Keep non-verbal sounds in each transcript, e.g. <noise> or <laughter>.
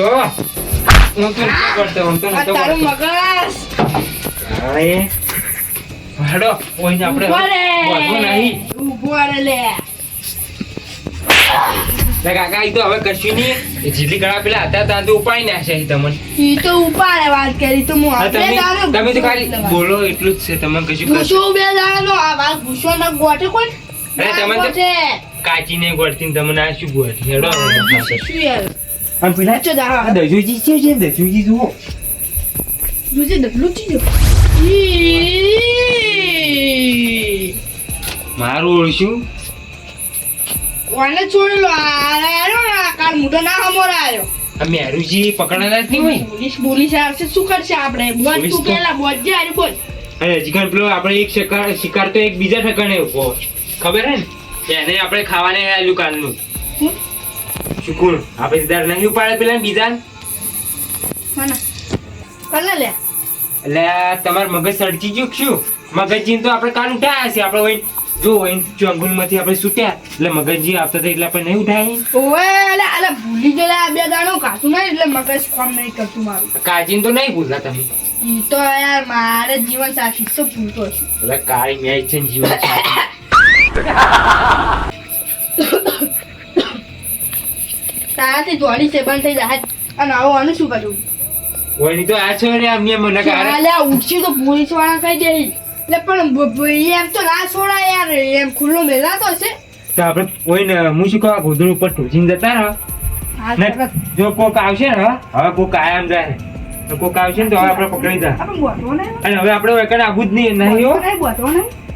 છો હું તો નથી કરતો હું તો નતો તારું મગજ! એ હેડો ઓઈને આપણે ઊભો નહીં. ઊભો રે લે. લે કાકા ઈ તો હવે કશું નહીં. એ જીલી ગળા પેલા હતા ત્યાં તો ઉપાય ના છે તમને. ઈ તો ઉપાડે વાત કરી તો હું આપણે તમે તમે તો ખાલી બોલો એટલું જ છે તમે કશું ગુસ્સો બે દાડો આ વાત ગુસ્સો ના ગોટે કોણ અરે તમે કાચી ને ગોટતી તમને આ શું ગોળતી હેડો શું યાર અને પેલા ચો દાડા. આ દજુજી છે છે દજુજી જુઓ ડબલું ચીજો ઈ મારું ઓળશું કોને છોડેલો આયો કાલ મુઢો ના હમોર આયો આ મેરુજી પકડાના જ નહીં હોય પોલીસ પોલીસ આવશે શું કરશે આપણે પોલીસ તું પેલા બોલ જે આરી અને હજી કાંઈ પેલો આપણે એક શિકાર શિકાર તો એક બીજા ઠકાણે ઊભો ખબર હે ને એને આપણે ખાવાને આલ્યું કાલનું શુકુર આપણે સીધા નહીં ઉપાડે પેલા બીજા લે. એટલે તમાર મગજ સડકી ગયું શું? મગજજી તો આપણે કાલ ઉઠાયા છે આપણે વહીન જો વહીન ચંગુલમાંથી આપણે છૂટ્યા. એટલે મગજજી આવતા એટલે આપણે નહીં ઉઠાય ઓએ અલે અલે ભૂલી ગયેલા આ બે દાણો કાચું નહીં એટલે મગજ કામ નહીં કરતું મારું. કાજીને તો નહીં ભૂલતા તમે. ઈ તો યાર મારે જીવન સાથી તો ભૂલતો છે. એટલે કાળી મેં છે જીવન સાથી. <coughs> તારાથી જોડી છે બંધ થઈ જાય. અને આવું આનું શું કરવું વહીની તો આ છોડે અમને મને કારે ચાલે ઉઠી તો પોલીસવાળા કહી દે એટલે પણ એમ તો ના છોડા યાર. એમ ખુલ્લો મેલાતો છે. તો આપણે કોઈને હું શું કહું ગોદડું ઉપર ટોચીને જતા રહો. ને. જો કોક આવશે ને હવે કોક આયામ જાય. તો કોક આવશે ને તો હવે આપણે પકડી જા. આપણે બોલવો નહીં. અને હવે આપણે વેકણ આવું જ નહીં નહીં હો. નહીં, બોતો.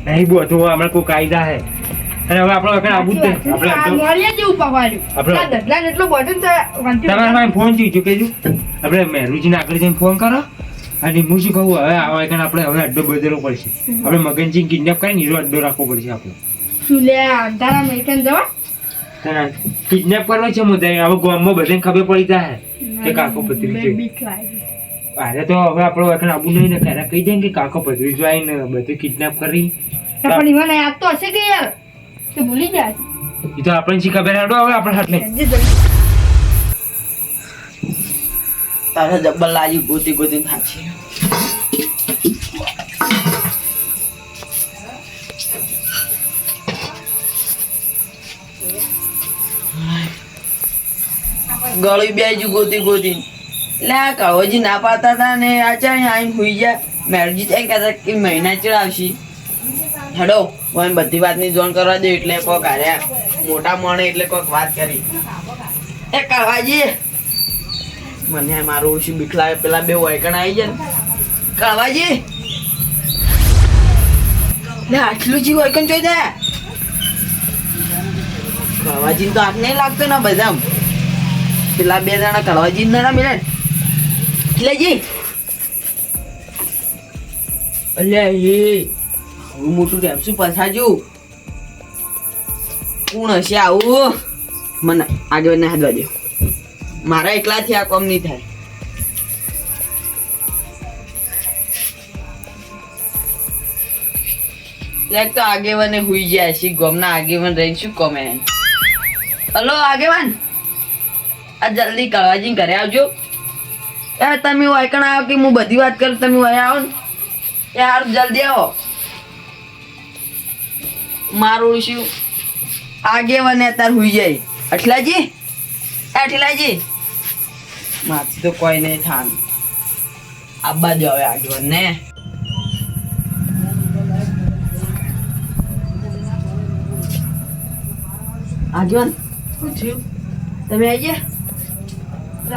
નહીં બોતો હમણાં કોક આવી જાય અને હવે આપણે વેકણ આવું જ આપણે. આપણે- એટલો બોધો ને તો વાંચી તમારા ફોન જોઈ ચૂકેલું આપણે મહેરુજીને આગળ જઈને ફોન કરો. અને હું શું કહું હવે આ વેકણ આપણે હવે અડ્ડો બદલવો પડશે. આપણે મગનજી કિડનેપ કરીને હીરો અડ્ડો રાખવો પડશે આપણે. શું લે અંધારા મેટન જવા? કિડનેપ કરવા છે મુદ્દા. હવે ગામમાં બધાને ખબર પડી જાય કે કાકો પતરી છે. અરે તો હવે આપણો વેકણ આબુ નહીં ને. કહી દે કે કાકો પધરી જાય ને બધું કિડનેપ કરી. પણ ઈવન યાદ તો હશે કે યાર? તે ભૂલી ગયા છે. એ તો આપણને શી ખબર હેડો હવે આપણે હાથ લઈ જે જલ્દી. તારે જબ્બર લાજી ગોતી ગોતી થાકી ગળી બેજુ ગોતી ગોતી એટલે આ કળવજી ના પાડતા હતા ને આ ચાઈ આઈને હુઈ ગયા મેરજી ચાઈ કહેતા કે મહિના ચડાવશી હેડો મને બધી વાતની જોણ કરવા દે એટલે કોક હાર્યા મોટા મોણે એટલે કોક વાત કરી. એ કાવાજી, મને મારું ઓછું બીખલાવે પેલા બે વાયકણ આવી જાય ને. કાવાજી, લે, આટલું જી વાયકણ જોઈ દે. કાવાજી તો આગ નહીં લાગતો ને બધા પેલા બે જણા કાવાજી ના મિલે એટલે જી. અલ્યા આવું મોટું રેપસું પસાજ્યું કોણ હશે આવું? મને આગળ ના હાથવા દે મારા એકલાથી આ કોમ નહીં થાય. લેક તો આગેવાને હુઈ ગયા છે, ગોમના આગેવાન રહી શું કોમે હલો, આગેવાન? આ જલ્દી કળવાજી ઘરે આવજો. યાર, તમે વાયકણ આવો કે હું બધી વાત કરું, તમે વહી આવો ને. યાર જલ્દી આવો. મારું શું? આગેવાને અત્યારે હુઈ જાય. અઠલાજી? અઠલાજી? માથી તો કોઈ નહીં થાન. આબા જો હવે આગળ ને? આગળ શું થયું તમે આવી ગયા?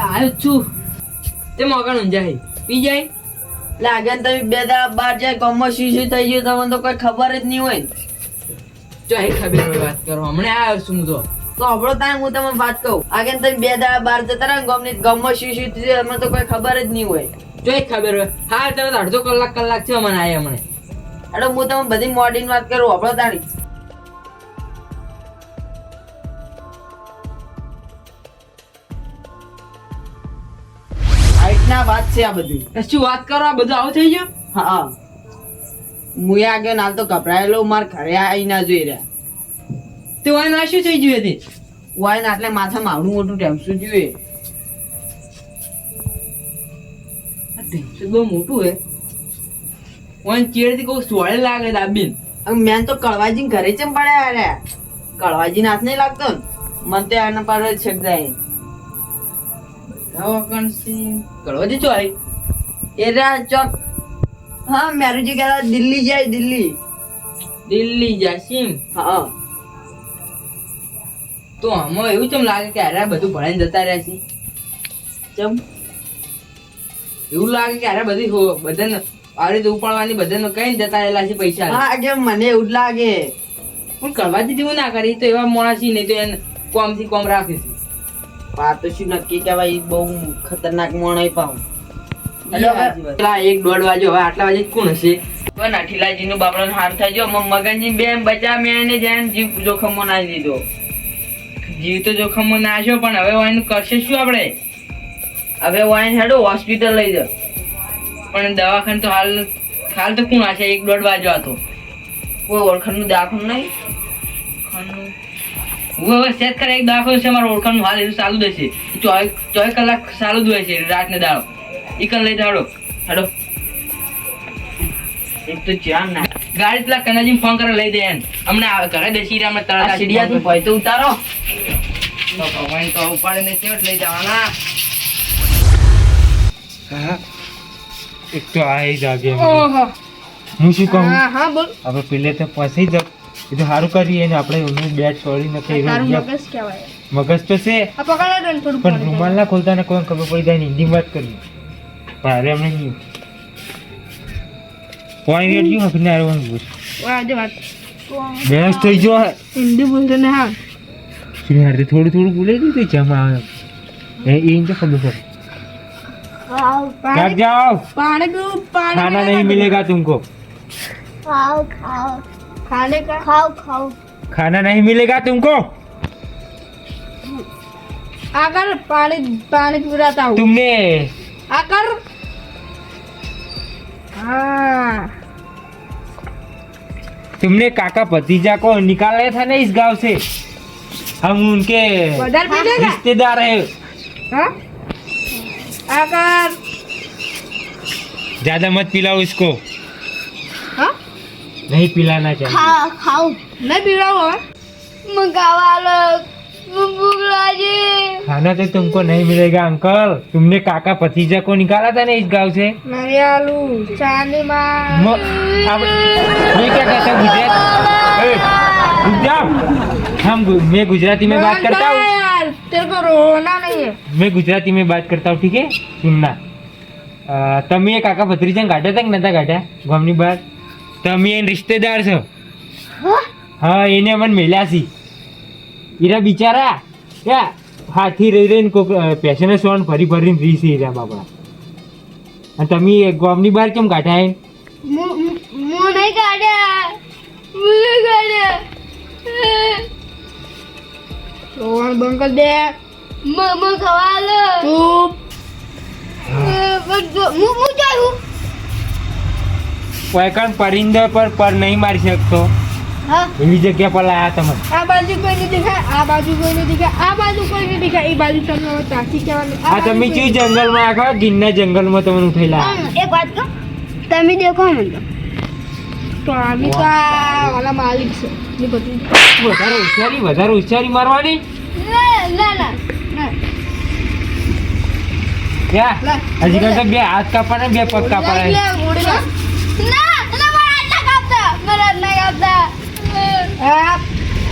આવ્યો જ છું. તે મોગણ ઊંઝાય પી જાય. એટલે આગળ તમે બે દાડા બાર જાય ગમો શું શું થઈ ગયું તમને તો કોઈ ખબર જ નહીં હોય. ચાહે ખબર હોય વાત કરો હમણાં આવ્યો છું હું તો. તો આપણો ટાઈમ હું તમને વાત કહું. આગળ તમે બે દાડા બહાર જતા રહો ગામની ગામમાં શું શું થયું અમને તો કોઈ ખબર જ નહીં હોય. જોઈ ખબર હોય હા તરત અડધો કલાક કલાક છે મને આયા મને એટલે હું તમને બધી મોડીન વાત કરું આપણો તાણી. ના વાત છે આ બધી. શું વાત કરો? આ બધું આવું થઈ ગયું? હા. હું આગળ હાલ તો ગભરાયેલો માર ઘરે આવી ના જોઈ રહ્યા. તે વાય ના શું થઈ જોઈએ હતી વાય ને માથા માવડું મોટું ટેમ્સું જોઈએ ઢીંચું બહુ મોટું હે. ઓન ચેડથી કહું સોળે લાગે દાબીન મેં મેન તો કળવાજી ઘરે ચમ પડ્યા અરે કળવાજી હાથ નહીં લાગતો મને તો આના પર છેક જાય. દવાખાનથી કળવા જજો આઈ એ રા ચોક. હા મેરુજી કહેતા દિલ્હી જાય દિલ્હી. દિલ્હી જાશીમ હા. તો આમાં એવું ચમ લાગે કે અરે બધું ભણાઈને જતા રહ્યા છે? ચમ એવું લાગે કે અરે બધી બધાને આ રીતે ઉપાડવાની બધાને કઈ જતા રહેલા છે પૈસા? હા કેમ? મને એવું જ લાગે. પણ કરવાથી હું ના કરી તો એવા માણસ છે નહીં તો એને કોમથી કોમ રાખે છે. આ તો શું નક્કી કહેવાય? બહુ ખતરનાક મોણાઈ પાઉં એક દોઢ વાગે હવે આટલા વાગે કોણ હશે? તો નાઠીલાજી નું બાપડો હાર થઈ ગયો મગનજી બેન બચા મેં જેમ જીવ જોખમો ના દીધો. જીવ તો જોખમમાં નાખ્યો પણ હવે વાઈન કરશે શું આપણે? હવે વાઈન હેડો હોસ્પિટલ લઈ જાઓ. પણ દવાખાન તો હાલ હાલ તો કોણ હશે? એક દોઢ વાજો હતો કોઈ ઓળખાણનું દાખલું નહીં? ઓળખાણનું હું હવે સેટ કરે એક દાખલો છે મારું ઓળખાણનું. હાલ એ ચાલુ જ છે ચોવીસ કલાક ચાલુ જ હોય છે રાત ને દાડો. ઈકન લઈ જાડો હેડો. એક તો જ્યાં ના. ગાડી પેલા કનાજી ફોન કરે લઈ દે એમ હમણાં આવે ઘરે બેસી રહ્યા આ સીડિયા તું ભય તો ઉતારો. તો ભગવાન તો ઉપાડે ને ચેવટ લઈ જવાના. હા એક તો આ જાગે હું શું કહું? હા હા બોલ. હવે પેલે તો ફસાઈ જ એ તો સારું કરીએ ને આપણે એનું બેટ છોડી ને કઈ મગજ કહેવાય. મગજ તો છે આ પકડે ને પણ રૂમાલ ના ખોલતા ને કોઈ ખબર પડી જાય ને હિન્દી વાત કરી પણ અરે એમને નહીં પોઈન્ટ રેટ ગયું હકને આરે વન બોલ આજે વાત બેસ થઈ જો હિન્દી બોલતો ને હા શું યાર તે થોડું થોડું બોલે દીધું જમા આવે એ એ તો ખબર પડે ભાગ પાણી જાઓ પાણી પીવું પાણી खाना पीने नहीं का- मिलेगा तुमको खाओ खाओ खाने का खाओ खाओ खाना नहीं मिलेगा तुमको आकर पानी पानी पिलाता हूँ तुमने आकर हाँ तुमने काका भतीजा को निकाला था ना इस गांव से हम उनके बदल पीने का रिश्तेदार है हाँ आकर ज्यादा मत पिलाओ इसको हाँ नहीं पिलाना चाहिए खाओ खाओ नहीं पी रहा हूँ मंगावा लो भूख लगी खाना तो तुमको नहीं मिलेगा अंकल तुमने काका भतीजा को निकाला था ना इस गांव से नहीं आलू चांदी मार म- अब ये क्या कहते हैं गुजरात ए, रुक जाओ हम गु- मैं गुजराती में बात करता हूँ यार तेरे को रोना नहीं है मैं गुजराती में बात करता हूँ ठीक है सुनना અ, તમે એ કાકા ભત્રીજાને કાઢ્યા હતા કે નતા કાઢ્યા ગામની બહાર તમે એને રિશ્તેદાર છો હા એને મને મેલ્યા છી ઈરા બિચારા ક્યાં હાથી રહી રહીને કોઈક પેશન સોન ફરી ફરીને રીસ એ રહ્યા બાપડા. અને તમે ગામની બહાર કેમ કાઢાય સોણ બંકલ બે મમ ખવાલો ચૂપ હું હું જાઉં? કોઈ પણ પરિંદર પર પર નહીં મારી શકતો. એવી જગ્યા પર લાયા તમે. આ બાજુ કોઈ નહીં દેખાય આ બાજુ કોઈ નહીં દેખાય આ બાજુ કોઈ નહીં એ બાજુ તમને હવે તાકી કહેવાની આ તમે કયું જંગલમાં આખા ગિરના જંગલમાં તમને ઉઠાઈ લાયા એક વાત કહું તમે દેખો મને તો. આમી તો ઓલા માલિક છે ને બધું. વધારે હોશિયારી વધારે હોશિયારી મારવાની? ના ના ના બે હાથ કાપવાના બે પગ કાપવાના આ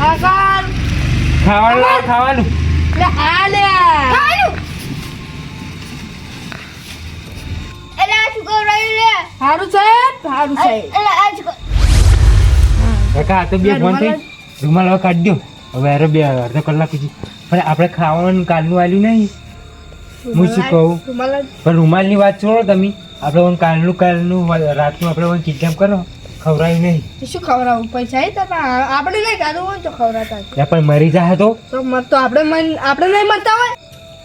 આકાર ખાવાનું લાવ ખાવાનું. લે આ લે ખાવાનું. એલા આ કરાયું લે? સારું છે સારું છે. એલા આ શું કાકા આ તો બે ફોન થઈ રૂમાલ હવે કાઢી દો. હવે અરે બે અડધો કલાક પછી. પણ આપણે ખાવાનું કાલનું આવ્યું નહીં. હું શું કહું? પણ રૂમાલની વાત છોડો તમે. આપણે કાલનું કાલનું રાતનું આપણે કિડનેપ કરો. ખવડાવ્યું નહીં. તો શું ખવડાવું? પૈસા એ તમે આપણે નહીં ખાધું હોય તો જ. ત્યાં પણ મરી જાય તો? તો મર તો આપણે મન- આપણે નહીં મરતા હોય?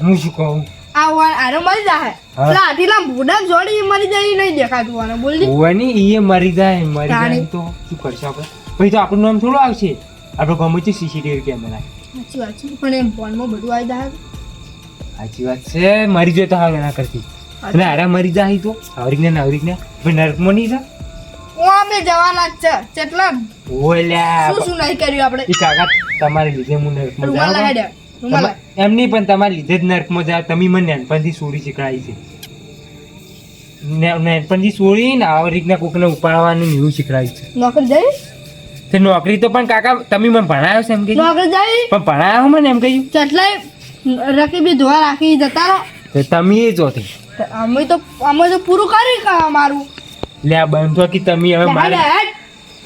હું શું કહું? આ વાર આને મરી જાય હા. એટલે આટલા ભૂડા જોડી મરી જાય નહીં દેખાતું આને. બોલજી હોવાની ઈએ મરી જાય મરી જાય તો શું કરશે આપણે? પછી તો આપણું નામ થોડું આવશે. આપણે ગમે છે સીસીટીવી કેમેરા સાચી વાત છે. પણ એમ ફોનમાં બધું આવી જાય સાચી વાત છે. મરી જાય તો હાલ ના કરતી. અને આરા મરી જાય તો. આવરીક ને નાવરીક ને નરકમાં નહીં જા. હું જવાના છે. કેટલા ઓલ્યા શું શું નહીં કર્યું આપણે? ઈ કાકા તમારે લીધે હું નરકમાં જાઉં રૂમાલ તમા- એમ પણ તમારે લીધે જ નરકમાં જાવ તમે મને નાનપણથી સોરી શીખડાવી છે. નાનપણથી સોરી ને આવી રીતના કોકને ઉપાડવાનું એવું શીખડાવી છે. નોકરી જઈ? તે નોકરી તો પણ કાકા તમે મને ભણાયો છે એમ કે નોકરી જઈ? પણ ભણાયો મને એમ કહ્યું કેટલાય રકીબી ધોવા રાખી જતા રહો. તમે એ જ તો અમે તો અમે તો પૂરું કરી મારું અમારું? લે આ બંધો કે તમે હવે મારે.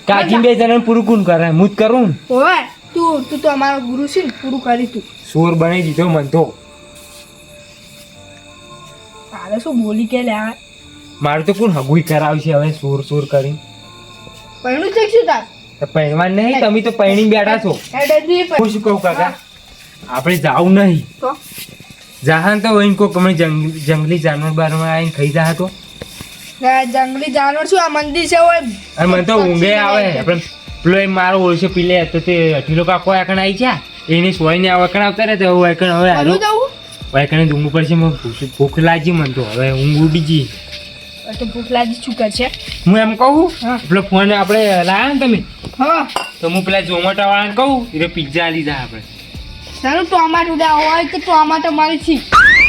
કાકી બે જણાને પૂરું કોણ કરે? હું જ કરું? ઓય તું તું તો અમારો ગુરુ છે ને પૂરું કરી તું. સોર બની દીધો મન તો. તારે શું બોલી કે લે મારે તો કોણ હગુઈ કરાવશે હવે સોર સોર કરી પૈણું છે શું તાર. પહેરવા નહીં તમે તો પૈણી બેઠા છો. હું શું કહું કાકા? આપણે જાવું નહીં. જાહાન તો વહીને કોક જંગલી જાનવર બારમાં આવીને ખાઈ જા તો. આ જંગલી જાનવર શું આ મંદિર છે ઓય? અને મને તો ઊંઘે આવે. પણ પેલો એ મારો ઓળશે પીલે. તો તે અઢીલો કાકો એકણ આવી છે એને સોઈને આ વકણ આવતા રહે તો હવે એકણ હવે હાલો એકણ ઊંઘ પડશે. મને ભૂખ- લાગી મને તો. હવે ઊંઘ ગઈ. તો ભૂખ લાગી ચૂકે છે? હું એમ કહું? પેલો ફોન આપણે લાયા ને તમે? હા. તો હું પેલા ઝોમેટો વાળાને કહું. એટલે પિઝા લીધા આપણે. સારું ટોમાટો હોય તો ટોમાટો મારી છી.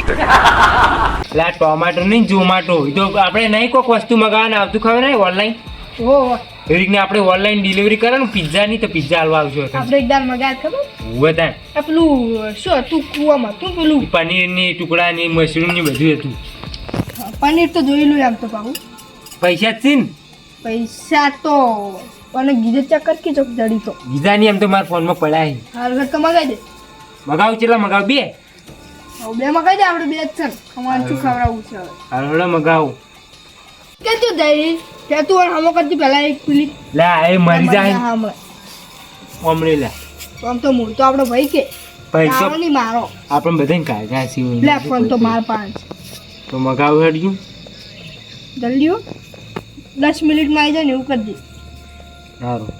આ ટોમાટો નહીં ઝોમાટો તો આપણે નહીં કોઈક વસ્તુ મગાવવાને આવતું ખબર નહીં ઓનલાઈન ઓ રીતના આપણે ઓનલાઈન ડિલિવરી કરે ને પિઝા ની તો પિઝા હાલવા આવજો આપણે એકદમ મગાયા ખબર? બધા આ પેલું શું હતું કુવામાં હતું પેલું? પનીરની ટુકડા ની મશરૂમની બધું હતું. પનીર તો જોયેલું આમ તો પાહુ. પૈસા જ છે ને. પૈસા તો અને ગીજે ચક્કર કે ચોક જડી તો. ગીજા ની એમ તો મારા ફોનમાં પડાય. હાલ તો મગાવી દે. મગાવ ચેલા મગાવ? બે? બે મગાઈ દે આપણે બે જ છે. અમારે શું ખવડાવવું છે હવે? હાલો મગાવ. કે તું જઈ કે તું અને હમો કરતી પહેલા એક પેલી લે એ મરી જાય. હમણાં. લે. આમ તો મૂળ તો આપણો ભાઈ કે. પૈસા નહીં મારો. આપણે બધાને કાઢ્યા છે લે ફોન તો માર પાંચ. તો મગાવ હડ્યું. જલ્દી હો. દસ મિનિટમાં આવી જાય ને એવું કરી દે. સારું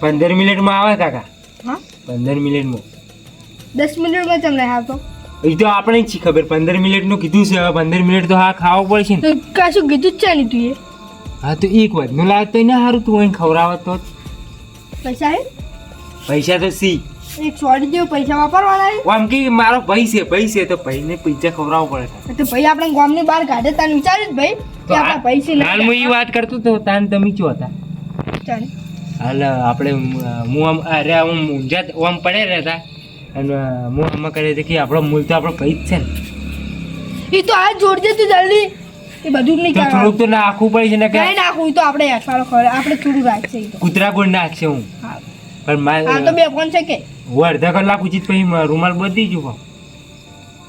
પંદર મિનિટમાં આવે કાકા. હા? પંદર મિનિટમાં. દસ મિનિટમાં તમને તો એ તો આપણે જ ખબર પંદર મિનિટનું કીધું છે હવે પંદર મિનિટ તો હા ખાવો પડશે ને. કશું કીધું જ છે નહીં તું એ. હા તો એક વાતનું લાગતો ના સારું તું અહીં ખવડાવત તો પૈસા હે? પૈસા તો સી. એક સોડી જેવું પૈસા વાપરવાના છે આમ કે મારો ભાઈ છે ભાઈ છે તો ભાઈને પૈસા ખવડાવવો પડે તો ભાઈ આપણે ગામની બહાર કાઢે તને વિચાર્યું ભાઈ કે આપણા પૈસે હાલ હું એ વાત કરતો તો તાન તમે ચો હતા. ચાલ. હાલ આપણે હું આમ અરે હું ઊંઝા ઓમ પડે રહેતા અને હું આમાં કરે છે કે આપણો મૂળ તો આપણો કઈ જ છે ને. એ તો આ જોડજે તું જલ્દી. એ બધું નહીં તો કરવાનું થોડુંક તો નાખવું પડે છે ને કે નહીં નાખવું તો આપણે અઠવાડો ખબર આપણે થોડું રાખશે કૂતરા ગોળ નાખશે હું? પણ મારે આ તો બે ફોન છે કે? હું અડધા કલાક ઉચિત પછી રૂમાલ બધી જુઓ.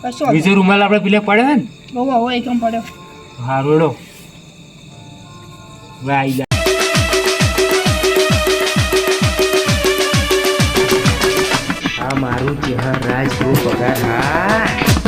કશો બીજો રૂમાલ આપણે પેલે પડે ને? બહુ બહુ એકમ પડ્યો? હારું હેડો. હવે આઈ જા મારું ચહેરા રાજ પગાર હા